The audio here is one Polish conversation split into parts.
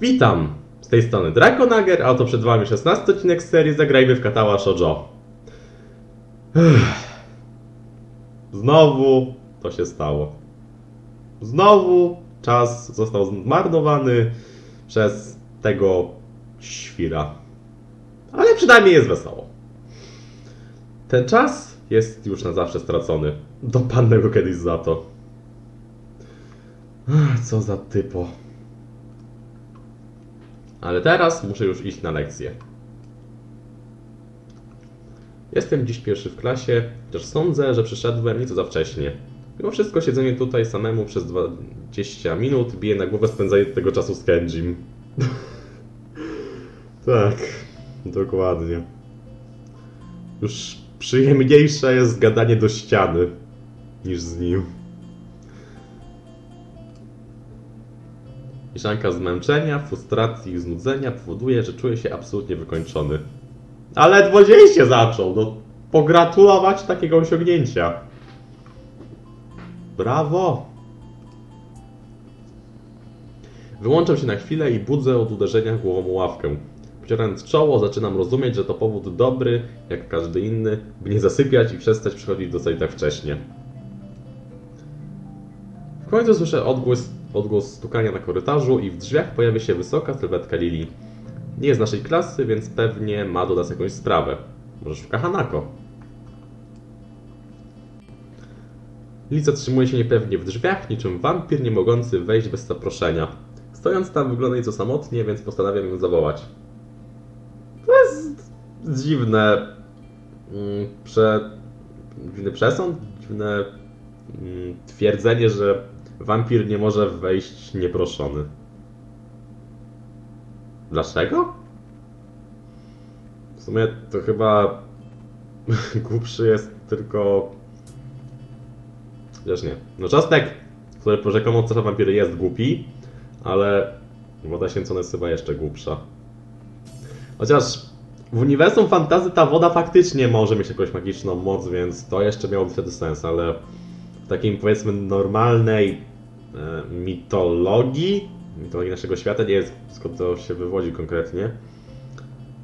Witam! Z tej strony Drakonager, a oto przed Wami 16 odcinek z serii Zagrajmy w Katała Shoujo. Znowu to się stało. Znowu czas został zmarnowany przez tego świra. Ale przynajmniej jest wesoło. Ten czas jest już na zawsze stracony. Dopadnę go kiedyś za to. Co za typo. Ale teraz muszę już iść na lekcję. Jestem dziś pierwszy w klasie, chociaż sądzę, że przyszedłem nieco za wcześnie. Mimo wszystko siedzenie tutaj samemu przez 20 minut bije na głowę spędzanie tego czasu z Kenjim. tak, dokładnie. Już przyjemniejsze jest gadanie do ściany niż z nim. Mieszanka zmęczenia, frustracji i znudzenia powoduje, że czuję się absolutnie wykończony. Ale ledwo się zaczął, no pogratulować takiego osiągnięcia. Brawo! Wyłączam się na chwilę i budzę od uderzenia głową o ławkę. Pocierając czoło, zaczynam rozumieć, że to powód dobry, jak każdy inny, by nie zasypiać i przestać przychodzić do sali tak wcześnie. W końcu słyszę odgłos, odgłos stukania na korytarzu i w drzwiach pojawia się wysoka sylwetka Lili. Nie jest naszej klasy, więc pewnie ma do nas jakąś sprawę. Może szuka Hanako. Lili zatrzymuje się niepewnie w drzwiach, niczym wampir nie mogący wejść bez zaproszenia. Stojąc tam wygląda nieco samotnie, więc postanawiam ją zawołać. To jest dziwne... mm, Prze... Dziwny przesąd? Dziwne mm, twierdzenie, że wampir nie może wejść nieproszony. Dlaczego? W sumie to chyba głupszy jest tylko. Chociaż nie. No Czosnek, który po rzekomo cecha wampiry jest głupi, ale woda święcona jest chyba jeszcze głupsza. Chociaż w uniwersum fantazy ta woda faktycznie może mieć jakąś magiczną moc, więc to jeszcze miałoby wtedy sens, ale w takim powiedzmy normalnej e, mitologii, mitologii naszego świata, nie wiem skąd to się wywodzi konkretnie.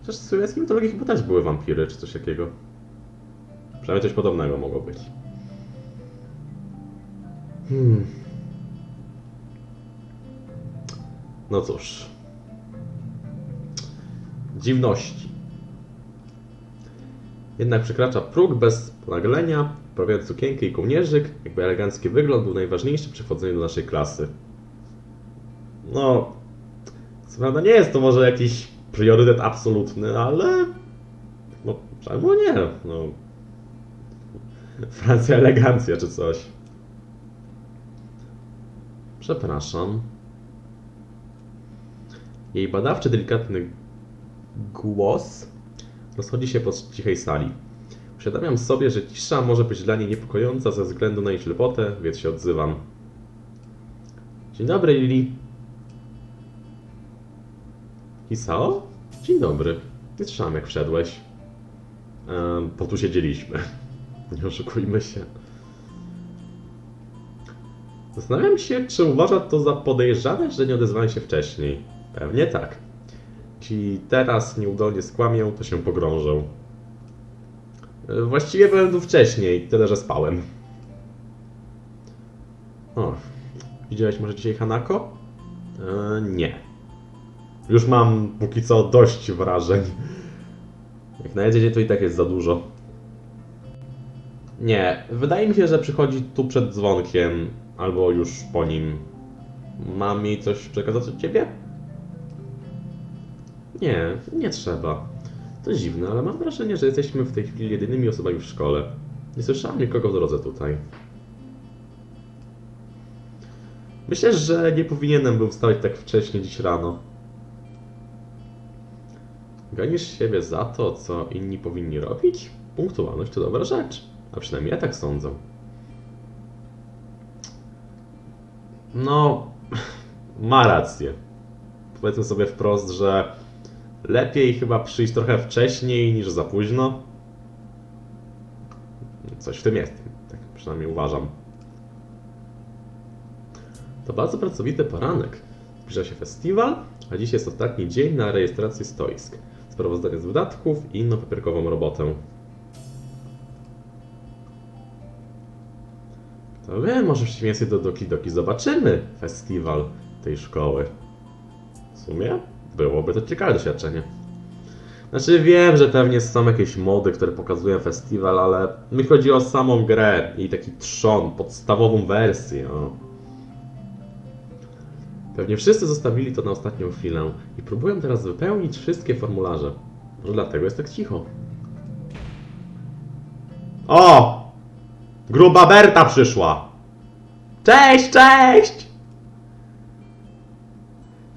Chociaż w słowiańskiej mitologii chyba też były wampiry, czy coś takiego. Przynajmniej coś podobnego mogło być. Hmm. No cóż. Dziwności. Jednak przekracza próg bez ponaglenia, prawiając sukienkę i kołnierzyk, jakby elegancki wygląd był najważniejszy przy wchodzeniu do naszej klasy. No, co prawda nie jest to może jakiś priorytet absolutny, ale no czemu nie? No, Francja elegancja czy coś. Przepraszam. Jej badawczy, delikatny głos rozchodzi się po cichej sali. Uświadamiam sobie, że cisza może być dla niej niepokojąca ze względu na jej ślepotę, więc się odzywam. Dzień dobry, Lili. Isao? Dzień dobry. Nie słyszałem, jak wszedłeś. Ehm, bo tu siedzieliśmy. Nie oszukujmy się. Zastanawiam się, czy uważa to za podejrzane, że nie odezwałem się wcześniej. Pewnie tak. Jeśli teraz nieudolnie skłamię, to się pogrążę. Właściwie byłem tu wcześniej, tyle że spałem. O, widziałeś może dzisiaj Hanako? E, nie. Już mam póki co dość wrażeń. Jak na jedzenie to i tak jest za dużo. Nie, wydaje mi się, że przychodzi tu przed dzwonkiem, albo już po nim. Mam jej coś przekazać od ciebie? Nie, nie trzeba. To dziwne, ale mam wrażenie, że jesteśmy w tej chwili jedynymi osobami w szkole. Nie słyszałem nikogo w drodze tutaj. Myślę, że nie powinienem był wstawać tak wcześnie dziś rano. Ganisz siebie za to, co inni powinni robić? Punktualność to dobra rzecz. A przynajmniej ja tak sądzę. No, ma rację. Powiedzmy sobie wprost, że lepiej chyba przyjść trochę wcześniej niż za późno. Coś w tym jest, tak przynajmniej uważam. To bardzo pracowity poranek. Zbliża się festiwal, a dziś jest ostatni dzień na rejestracji stoisk. Sprawozdanie z wydatków i inną papierkową robotę. To wie, może w przeciwieństwie do Doki Doki zobaczymy festiwal tej szkoły. W sumie byłoby to ciekawe doświadczenie. Znaczy wiem, że pewnie są jakieś mody, które pokazują festiwal, ale mi chodzi o samą grę i taki trzon, podstawową wersję. O. Pewnie wszyscy zostawili to na ostatnią chwilę i próbują teraz wypełnić wszystkie formularze. Może dlatego jest tak cicho. O! Gruba Berta przyszła! Cześć, cześć!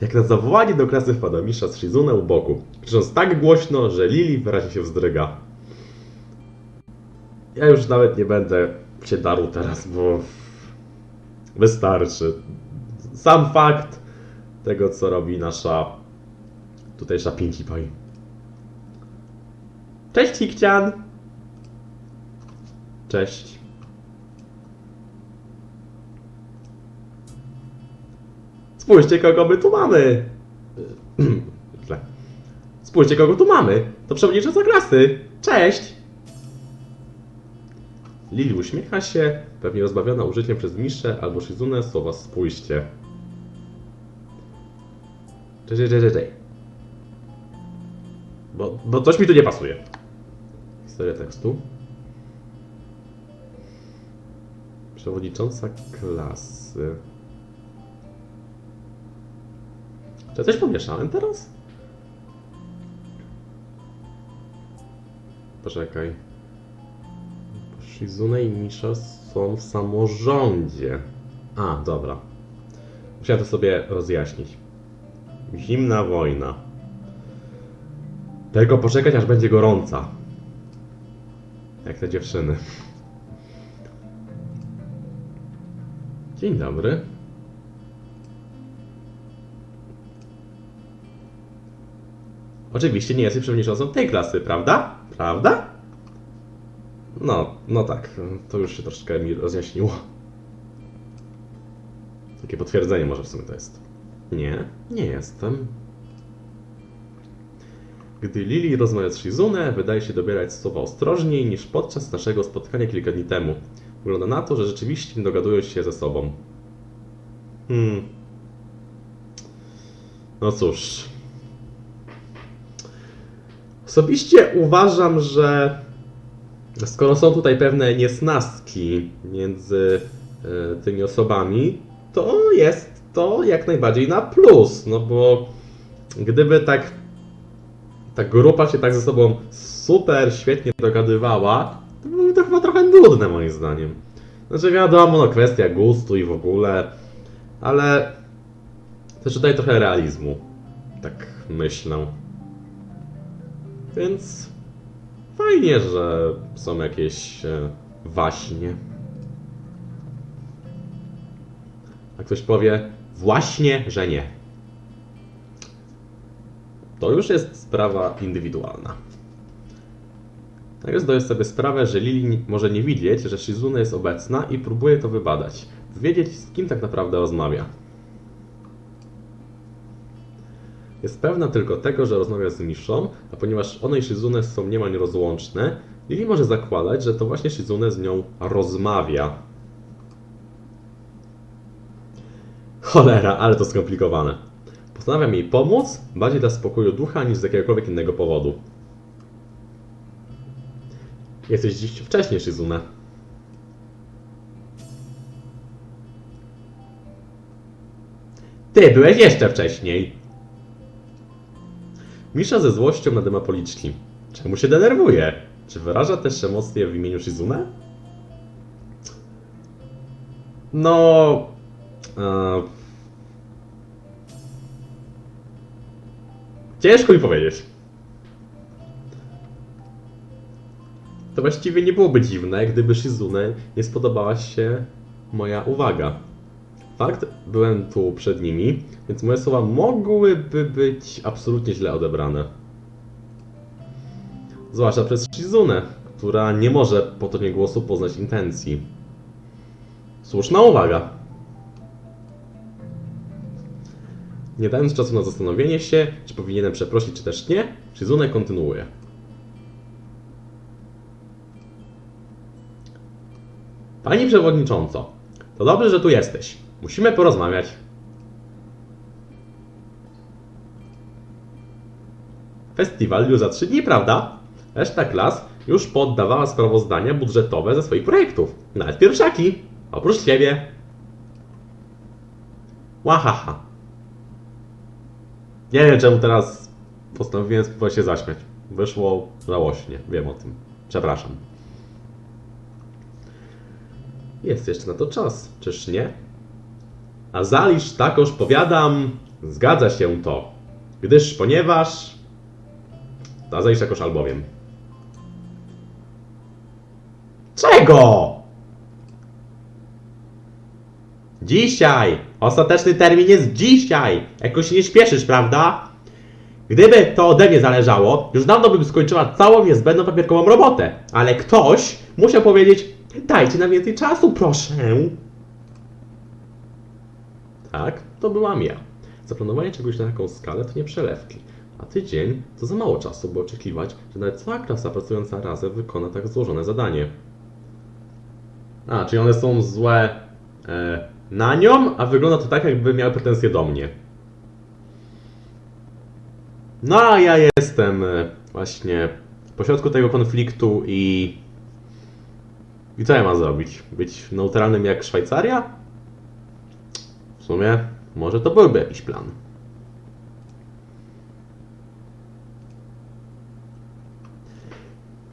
Jak na zawołanie do klasy wpada Misza z Shizune u boku, krzycząc tak głośno, że Lili wyraźnie się wzdryga. Ja już nawet nie będę się darł teraz, bo wystarczy. Sam fakt tego, co robi nasza tutejsza Pinkie Pie. Cześć, Hikcian! Cześć. Spójrzcie, kogo my tu mamy! Źle. Spójrzcie, kogo tu mamy! To przewodnicząca klasy! Cześć! Lili uśmiecha się, pewnie rozbawiona użyciem przez Miszę albo Shizunę słowa spójrzcie. Cześć, cześć, cześć, cześć. Bo, bo coś mi tu nie pasuje. Historia tekstu. Przewodnicząca klasy. Ja coś pomieszałem teraz? Poczekaj. Shizune i Misha są w samorządzie. A, dobra. Musiałem to sobie rozjaśnić. Zimna wojna. Tylko poczekać, aż będzie gorąca. Jak te dziewczyny. Dzień dobry. Oczywiście nie jesteś przewodniczącą tej klasy, prawda? Prawda? No, no tak. To już się troszeczkę mi rozjaśniło. Takie potwierdzenie może w sumie to jest. Nie, nie jestem. Gdy Lili rozmawia z Shizune, wydaje się dobierać słowa ostrożniej niż podczas naszego spotkania kilka dni temu. Wygląda na to, że rzeczywiście nie dogadują się ze sobą. Hmm. No cóż. Osobiście uważam, że skoro są tutaj pewne niesnastki między e, tymi osobami, to jest to jak najbardziej na plus. No bo gdyby tak ta grupa się tak ze sobą super świetnie dogadywała, to byłoby to chyba trochę nudne moim zdaniem. Znaczy wiadomo, no kwestia gustu i w ogóle, ale też tutaj trochę realizmu. Tak myślę. Więc fajnie, że są jakieś e, waśnie. A ktoś powie, właśnie, że nie. To już jest sprawa indywidualna. Natomiast zdaję sobie sprawę, że Lili może nie widzieć, że Shizune jest obecna i próbuje to wybadać. Wiedzieć, z kim tak naprawdę rozmawia. Jest pewna tylko tego, że rozmawia z Miszą, a ponieważ one i Shizune są niemal nierozłączne, Lili może zakładać, że to właśnie Shizune z nią rozmawia. Cholera, ale to skomplikowane. Postanawiam jej pomóc, bardziej dla spokoju ducha niż z jakiegokolwiek innego powodu. Jesteś dziś wcześniej, Shizune. Ty byłeś jeszcze wcześniej. Misza ze złością nadyma policzki. Czemu się denerwuje? Czy wyraża też emocje w imieniu Shizune? No... E... Ciężko mi powiedzieć. To właściwie nie byłoby dziwne, gdyby Shizune nie spodobała się moja uwaga. Fakt, byłem tu przed nimi, więc moje słowa mogłyby być absolutnie źle odebrane. Zwłaszcza przez Shizune, która nie może po tonie głosu poznać intencji. Słuszna uwaga. Nie dając czasu na zastanowienie się, czy powinienem przeprosić, czy też nie, Shizune kontynuuje. Pani przewodnicząco, to dobrze, że tu jesteś. Musimy porozmawiać. Festiwal już za 3 dni, prawda? Reszta klas już poddawała sprawozdania budżetowe ze swoich projektów. Nawet pierwszaki. Oprócz ciebie. Łahaha. Nie wiem czemu teraz postanowiłem się zaśmiać. Wyszło żałośnie, wiem o tym. Przepraszam. Jest jeszcze na to czas, czyż nie? A Zalisz takoż powiadam, zgadza się to. Gdyż ponieważ... A Zalisz takoż albowiem. Czego? Dzisiaj! Ostateczny termin jest dzisiaj! Jakoś nie śpieszysz, prawda? Gdyby to ode mnie zależało, już dawno bym skończyła całą niezbędną papierkową robotę. Ale ktoś musiał powiedzieć, dajcie nam więcej czasu, proszę. Tak, to byłam ja. Zaplanowanie czegoś na taką skalę to nie przelewki. A tydzień to za mało czasu, by oczekiwać, że nawet cała klasa pracująca razem wykona tak złożone zadanie. A, czyli one są złe e, na nią, a wygląda to tak, jakby miały pretensje do mnie. No a ja jestem e, właśnie pośrodku tego konfliktu i... I co ja mam zrobić? Być neutralnym jak Szwajcaria? W sumie, może to byłby jakiś plan.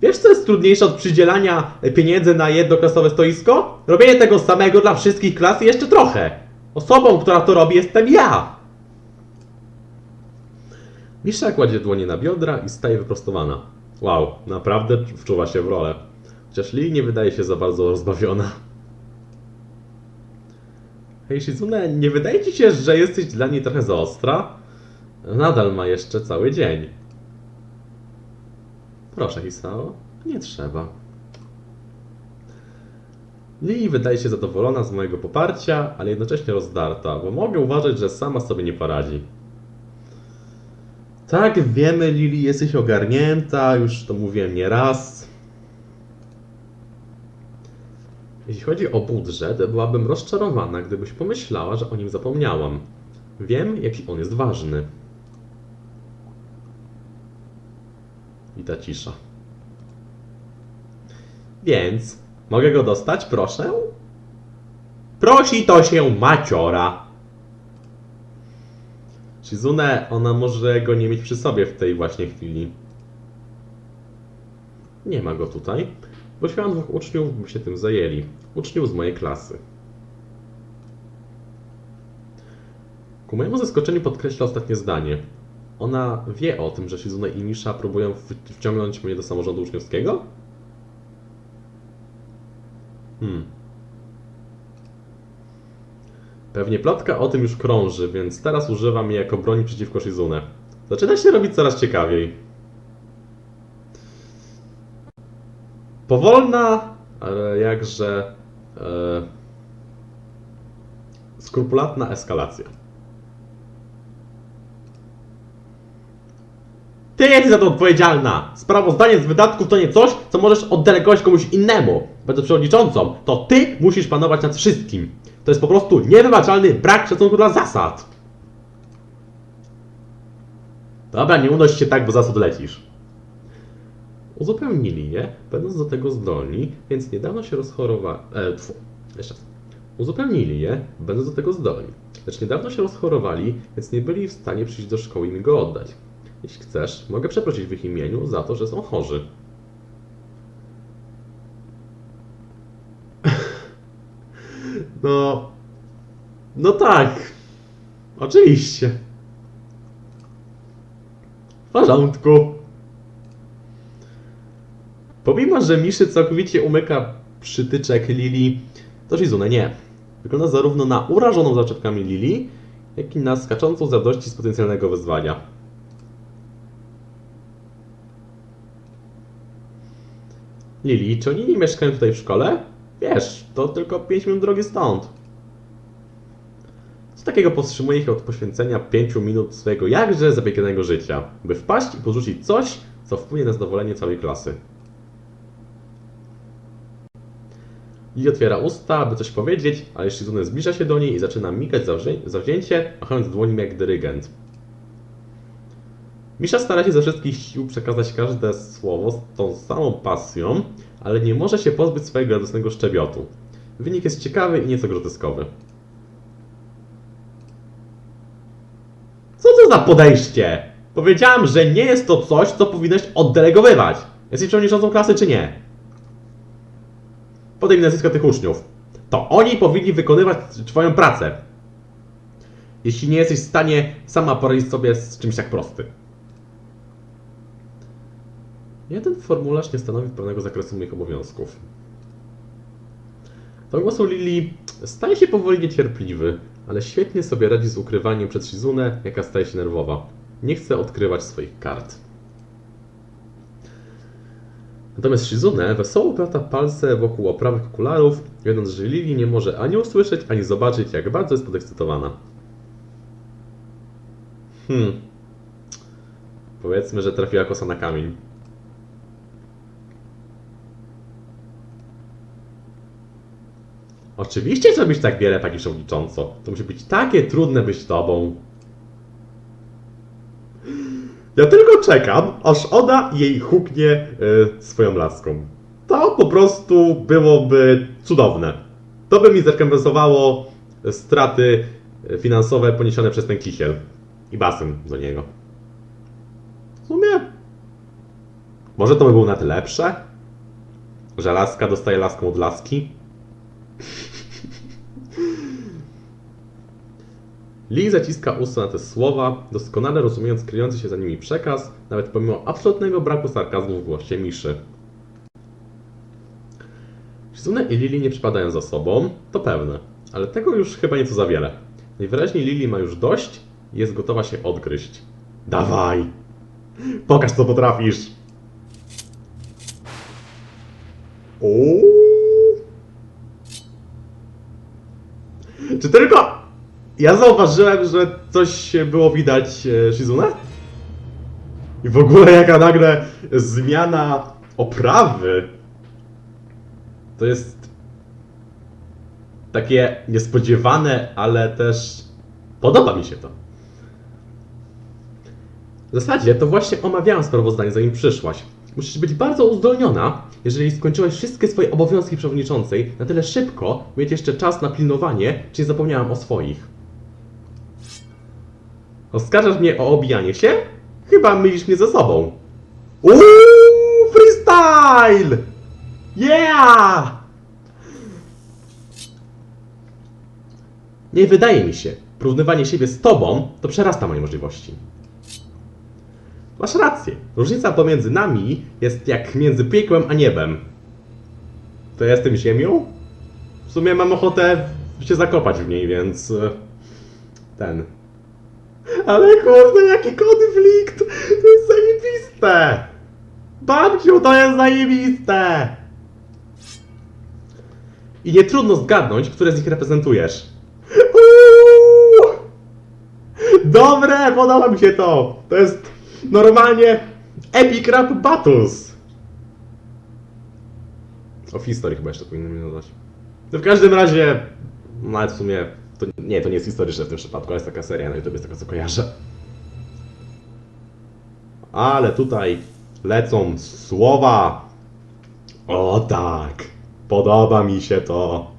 Wiesz, co jest trudniejsze od przydzielania pieniędzy na jednoklasowe stoisko? Robienie tego samego dla wszystkich klas i jeszcze trochę. Osobą, która to robi, jestem ja. Misza kładzie dłonie na biodra i staje wyprostowana. Wow, naprawdę wczuwa się w rolę. Chociaż Lee nie wydaje się za bardzo rozbawiona. Hej Shizune, nie wydaje ci się, że jesteś dla niej trochę za ostra? Nadal ma jeszcze cały dzień. Proszę, Hisao, nie trzeba. Lee wydaje się zadowolona z mojego poparcia, ale jednocześnie rozdarta, bo mogę uważać, że sama sobie nie poradzi. Tak, wiemy, Lili, jesteś ogarnięta, już to mówiłem nieraz. Jeśli chodzi o budżet, byłabym rozczarowana, gdybyś pomyślała, że o nim zapomniałam. Wiem, jaki on jest ważny. Ta cisza. Więc, mogę go dostać, proszę? Prosi to się maciora. Shizune, ona może go nie mieć przy sobie w tej właśnie chwili. Nie ma go tutaj. Prosiłam dwóch uczniów, by się tym zajęli. Uczniów z mojej klasy. Ku mojemu zaskoczeniu podkreśla ostatnie zdanie. Ona wie o tym, że Shizune i Misha próbują wciągnąć mnie do samorządu uczniowskiego? Hmm. Pewnie plotka o tym już krąży, więc teraz używam jej jako broni przeciwko Shizune. Zaczyna się robić coraz ciekawiej. Powolna, ale jakże e, skrupulatna eskalacja. Ty jesteś za to odpowiedzialna! Sprawozdanie z wydatków to nie coś, co możesz oddelegować komuś innemu. Będąc przewodniczącą, to ty musisz panować nad wszystkim. To jest po prostu niewybaczalny brak szacunku dla zasad. Dobra, nie unoś się tak, bo zasad lecisz. Uzupełnili je, będąc do tego zdolni, więc niedawno się rozchorowali. E, tfu, jeszcze raz. Uzupełnili je, będąc do tego zdolni. Lecz niedawno się rozchorowali, więc nie byli w stanie przyjść do szkoły i mi go oddać. Jeśli chcesz, mogę przeprosić w ich imieniu za to, że są chorzy. No. No tak. Oczywiście. W porządku. Pomimo, że Miszy całkowicie umyka przytyczek Lili, to Shizune nie. Wygląda zarówno na urażoną zaczepkami Lili, jak i na skaczącą z radości z potencjalnego wyzwania. Lili, czy oni nie mieszkają tutaj w szkole? Wiesz, to tylko 5 minut drogi stąd. Co takiego powstrzymuje ich od poświęcenia 5 minut swojego jakże zabiegionego życia, by wpaść i porzucić coś, co wpłynie na zadowolenie całej klasy? Lili otwiera usta, aby coś powiedzieć, ale Shizune zbliża się do niej i zaczyna migać zawzię- zawzięcie, machając dłońmi jak dyrygent. Misza stara się ze wszystkich sił przekazać każde słowo z tą samą pasją, ale nie może się pozbyć swojego radosnego szczebiotu. Wynik jest ciekawy i nieco groteskowy. Co to za podejście? Powiedziałam, że nie jest to coś, co powinieneś oddelegowywać. Jesteś przewodniczącą klasy czy nie? Podaj mi nazwisko tych uczniów. To oni powinni wykonywać twoją pracę. Jeśli nie jesteś w stanie sama poradzić sobie z czymś tak prostym. Jeden formularz nie stanowi pełnego zakresu moich obowiązków. To głosu Lili staje się powoli niecierpliwy, ale świetnie sobie radzi z ukrywaniem przed Shizune, jaka staje się nerwowa. Nie chce odkrywać swoich kart. Natomiast Shizune wesoło plata palce wokół oprawych okularów, wiedząc, że Lili nie może ani usłyszeć, ani zobaczyć, jak bardzo jest podekscytowana. Hmm. Powiedzmy, że trafiła kosa na kamień. Oczywiście zrobisz tak wiele, pani przewodnicząco. To musi być takie trudne być tobą. Ja tylko czekam, aż ona jej huknie e, swoją laską. To po prostu byłoby cudowne. To by mi zrekompensowało straty e, finansowe poniesione przez ten kisiel. I basen do niego. W sumie... Może to by było na tyle lepsze? Że laska dostaje laską od laski? Lee zaciska usta na te słowa, doskonale rozumiejąc kryjący się za nimi przekaz, nawet pomimo absolutnego braku sarkazmu w głosie Miszy. Shizune i Lili nie przypadają za sobą, to pewne, ale tego już chyba nieco za wiele. Najwyraźniej Lili ma już dość i jest gotowa się odgryźć. Dawaj! Pokaż co potrafisz! Uuu. Czy tylko ja zauważyłem, że coś było widać e, Shizune? I w ogóle jaka nagle zmiana oprawy. To jest takie niespodziewane, ale też podoba mi się to. W zasadzie to właśnie omawiałam sprawozdanie zanim przyszłaś. Musisz być bardzo uzdolniona, jeżeli skończyłaś wszystkie swoje obowiązki przewodniczącej na tyle szybko, by mieć jeszcze czas na pilnowanie, czy nie zapomniałam o swoich. Oskarżasz mnie o obijanie się? Chyba mylisz mnie ze sobą. Uuu, freestyle! Yeah! Nie wydaje mi się. Porównywanie siebie z tobą to przerasta moje możliwości. Masz rację. Różnica pomiędzy nami jest jak między piekłem a niebem. To ja jestem ziemią? W sumie mam ochotę się zakopać w niej, więc... e, Ten... Ale kurde, jaki konflikt! To jest zajebiste! Babciu, to jest zajebiste! I nie trudno zgadnąć, które z nich reprezentujesz. Uuu! Dobre, podoba mi się to! To jest normalnie Epic Rap Battles! O historii chyba jeszcze powinienem dodać. No w każdym razie, nawet w sumie, to, nie, to nie jest historyczne w tym przypadku, ale jest taka seria na YouTube, jest taka co kojarzę. Ale tutaj lecą słowa. O tak, podoba mi się to.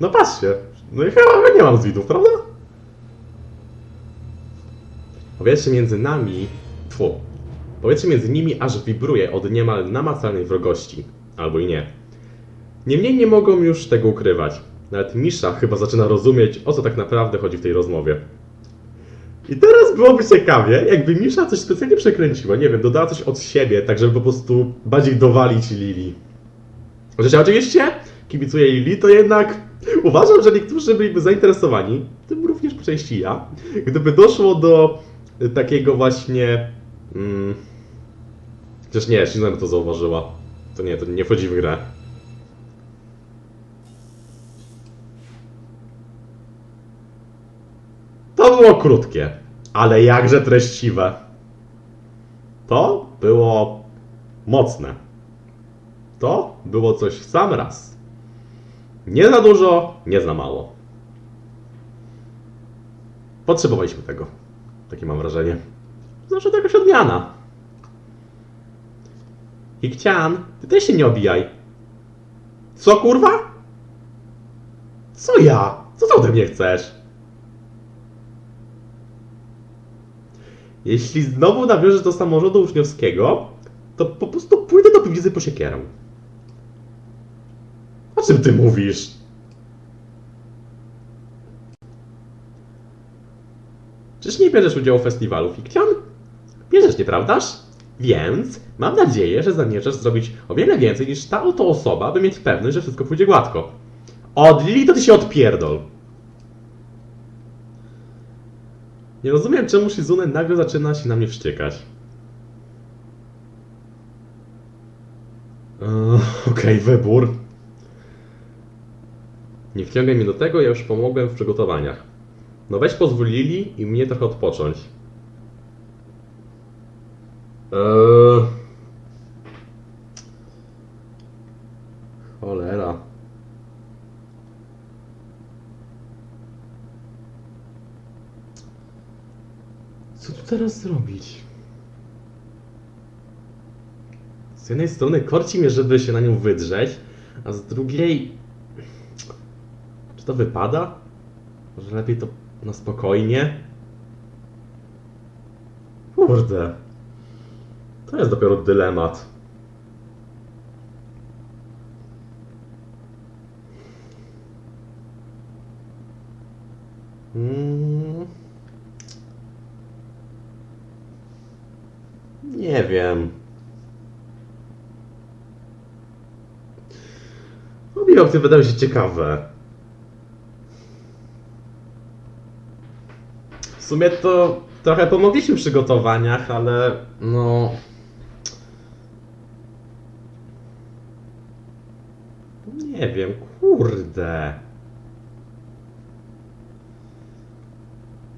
No patrzcie, no i chyba nie mam z prawda? Powietrze między nami, tfu, powietrze między nimi aż wibruje od niemal namacalnej wrogości. Albo i nie. Niemniej nie mogą już tego ukrywać. Nawet Misza chyba zaczyna rozumieć, o co tak naprawdę chodzi w tej rozmowie. I teraz byłoby ciekawie, jakby Misza coś specjalnie przekręciła, nie wiem, dodała coś od siebie, tak żeby po prostu bardziej dowalić Lili. Chociaż ja oczywiście kibicuję Lili, to jednak uważam, że niektórzy byliby zainteresowani, tym również po części ja, gdyby doszło do takiego właśnie... Mm, chociaż nie, by to zauważyła. To nie, to nie wchodzi w grę. To było krótkie, ale jakże treściwe. To było mocne. To było coś w sam raz. Nie za dużo, nie za mało. Potrzebowaliśmy tego. Takie mam wrażenie. Zawsze to jakaś odmiana. Ikcian, ty też się nie obijaj. Co kurwa? Co ja? Co ty ode mnie chcesz? Jeśli znowu nawiążesz do samorządu uczniowskiego, to po prostu pójdę do piwnicy po siekierę. O czym ty mówisz? Czyż nie bierzesz udziału w festiwalu Fikcjan? Bierzesz, nieprawdaż? Więc mam nadzieję, że zamierzasz zrobić o wiele więcej niż ta oto osoba, by mieć pewność, że wszystko pójdzie gładko. Od Lili to ty się odpierdol. Nie rozumiem, czemu Shizune nagle zaczyna się na mnie wściekać. Eee, Okej, wybór. Nie wciągaj mnie do tego, ja już pomogłem w przygotowaniach. No weź pozwolili i mnie trochę odpocząć. Eee... Cholera. Co tu teraz zrobić? Z jednej strony korci mnie, żeby się na nią wydrzeć, a z drugiej... Czy to wypada? Może lepiej to na spokojnie? Kurde. To jest dopiero dylemat. Mm. Nie wiem. Obie opcje wydają się ciekawe. W sumie to trochę pomogliśmy w przygotowaniach, ale no. Nie wiem, kurde.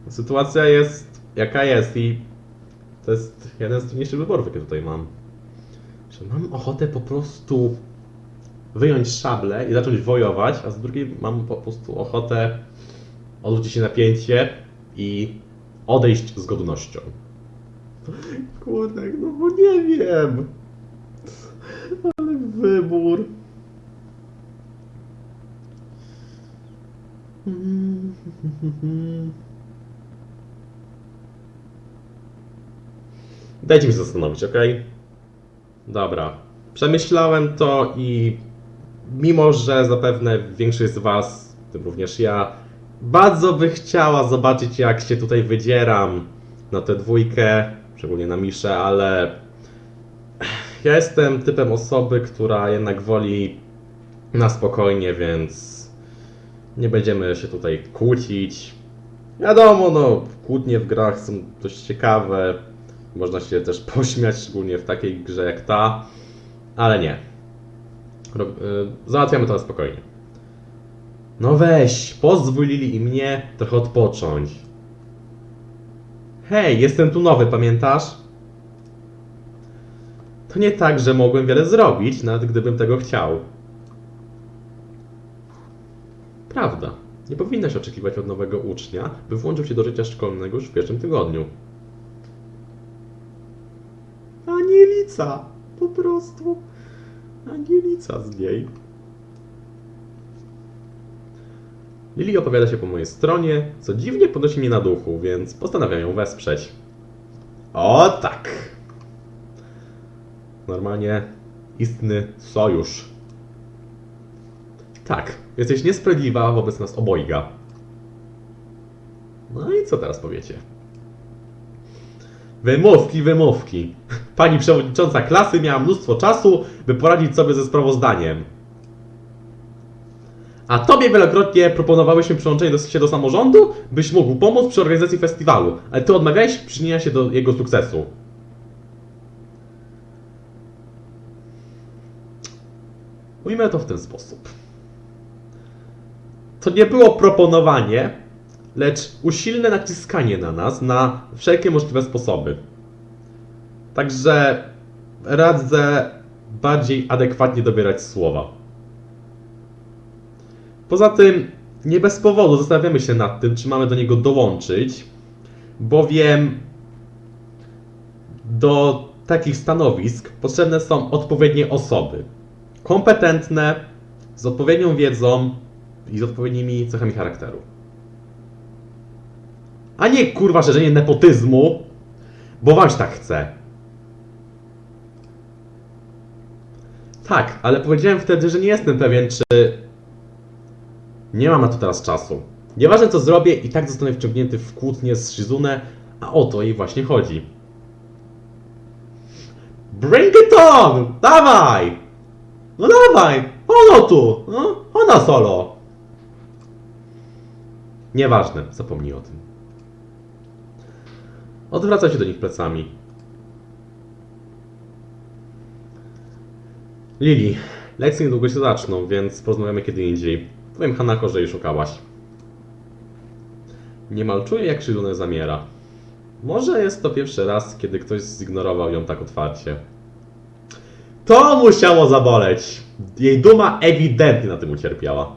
Sytuacja jest jaka jest i to jest jeden z trudniejszych wyborów, jakie tutaj mam. Że mam ochotę po prostu wyjąć szablę i zacząć wojować, a z drugiej mam po prostu ochotę odwrócić się napięcie i odejść z godnością. Kurde, no bo nie wiem. Ale wybór. Dajcie mi się zastanowić, ok? Dobra. Przemyślałem to i mimo, że zapewne większość z Was, tym również ja, bardzo by chciała zobaczyć, jak się tutaj wydzieram na tę dwójkę, szczególnie na Miszę, ale ja jestem typem osoby, która jednak woli na spokojnie, więc nie będziemy się tutaj kłócić. Wiadomo, no, kłótnie w grach są dość ciekawe. Można się też pośmiać, szczególnie w takiej grze jak ta, ale nie. Y, załatwiamy to na spokojnie. No weź, pozwolili i mnie trochę odpocząć. Hej, jestem tu nowy, pamiętasz? To nie tak, że mogłem wiele zrobić, nawet gdybym tego chciał. Prawda. Nie powinnaś oczekiwać od nowego ucznia, by włączył się do życia szkolnego już w pierwszym tygodniu. Anielica! Po prostu. Anielica z niej. Lili opowiada się po mojej stronie, co dziwnie podnosi mnie na duchu, więc postanawiam ją wesprzeć. O tak! Normalnie istny sojusz. Tak, jesteś niesprawiedliwa wobec nas obojga. No i co teraz powiecie? Wymówki, wymówki. Pani przewodnicząca klasy miała mnóstwo czasu, by poradzić sobie ze sprawozdaniem. A tobie wielokrotnie proponowałyśmy przyłączenie do, się do samorządu, byś mógł pomóc przy organizacji festiwalu, ale ty odmawiałeś przyczynienia się do jego sukcesu. Ujmę to w ten sposób. To nie było proponowanie, lecz usilne naciskanie na nas na wszelkie możliwe sposoby. Także radzę bardziej adekwatnie dobierać słowa. Poza tym, nie bez powodu zastanawiamy się nad tym, czy mamy do niego dołączyć, bowiem do takich stanowisk potrzebne są odpowiednie osoby. Kompetentne, z odpowiednią wiedzą i z odpowiednimi cechami charakteru. A nie kurwa szerzenie nepotyzmu, bo wam się tak chce. Tak, ale powiedziałem wtedy, że nie jestem pewien, czy nie mam na to teraz czasu. Nieważne co zrobię, i tak zostanę wciągnięty w kłótnię z Shizune, a o to jej właśnie chodzi. Bring it on! Dawaj! No dawaj! Ono tu! No, ona solo! Nieważne, zapomnij o tym. Odwracam się do nich plecami. Lili, lekcje niedługo się zaczną, więc porozmawiamy kiedy indziej. Powiem Hanako, że jej szukałaś. Niemal czuję, jak Shizune zamiera. Może jest to pierwszy raz, kiedy ktoś zignorował ją tak otwarcie. To musiało zaboleć! Jej duma ewidentnie na tym ucierpiała.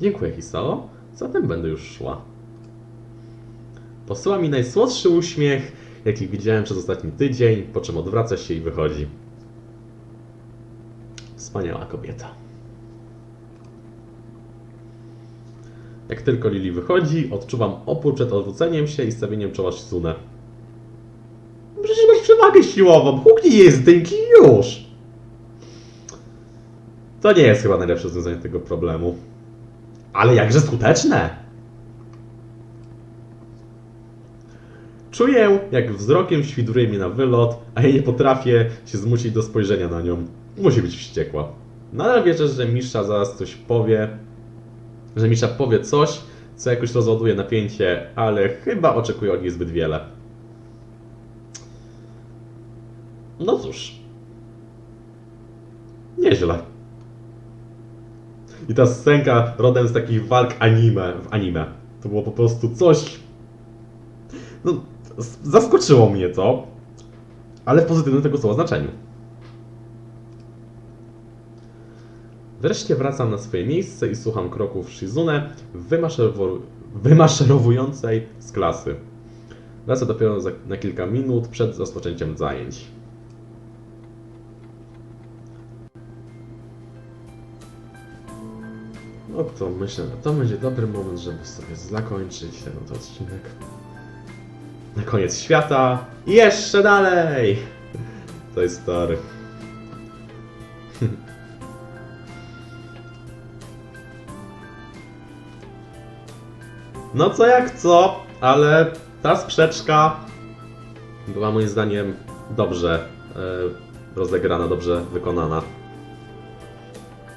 Dziękuję, Hisao. Zatem będę już szła. Posyła mi najsłodszy uśmiech, jaki widziałem przez ostatni tydzień, po czym odwraca się i wychodzi. Wspaniała kobieta. Jak tylko Lili wychodzi, odczuwam opór przed odwróceniem się i stawieniem czoła Shizune. Przecież masz przewagę siłową, huknij jej z już! To nie jest chyba najlepsze rozwiązanie tego problemu. Ale jakże skuteczne! Czuję, jak wzrokiem świdruje mnie na wylot, a ja nie potrafię się zmusić do spojrzenia na nią. Musi być wściekła. Nadal wierzę, że Misza zaraz coś powie, że Misza powie coś, co jakoś rozładuje napięcie, ale chyba oczekuję od niej zbyt wiele. No cóż. Nieźle. I ta scenka rodem z takich walk anime w anime. To było po prostu coś. No, zaskoczyło mnie to, ale w pozytywnym tego słowa znaczeniu. Wreszcie wracam na swoje miejsce i słucham kroków Shizune wymaszerowującej z klasy. Wraca dopiero za, na kilka minut przed rozpoczęciem zajęć. No to myślę, że to będzie dobry moment, żeby sobie zakończyć ten odcinek. Na koniec świata i jeszcze dalej! To jest story. No co jak co, ale ta sprzeczka była moim zdaniem dobrze e, rozegrana, dobrze wykonana.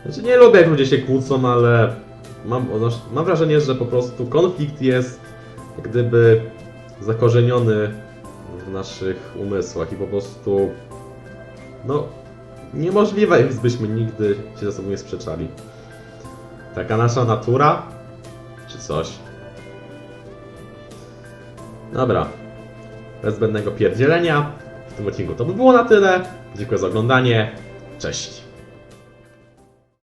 Znaczy nie lubię jak ludzie się kłócą, ale mam, mam wrażenie, że po prostu konflikt jest gdyby zakorzeniony w naszych umysłach i po prostu no niemożliwe jest, byśmy nigdy się ze sobą nie sprzeczali. Taka nasza natura, czy coś. Dobra. Bez zbędnego pierdzielenia w tym odcinku to by było na tyle. Dziękuję za oglądanie. Cześć.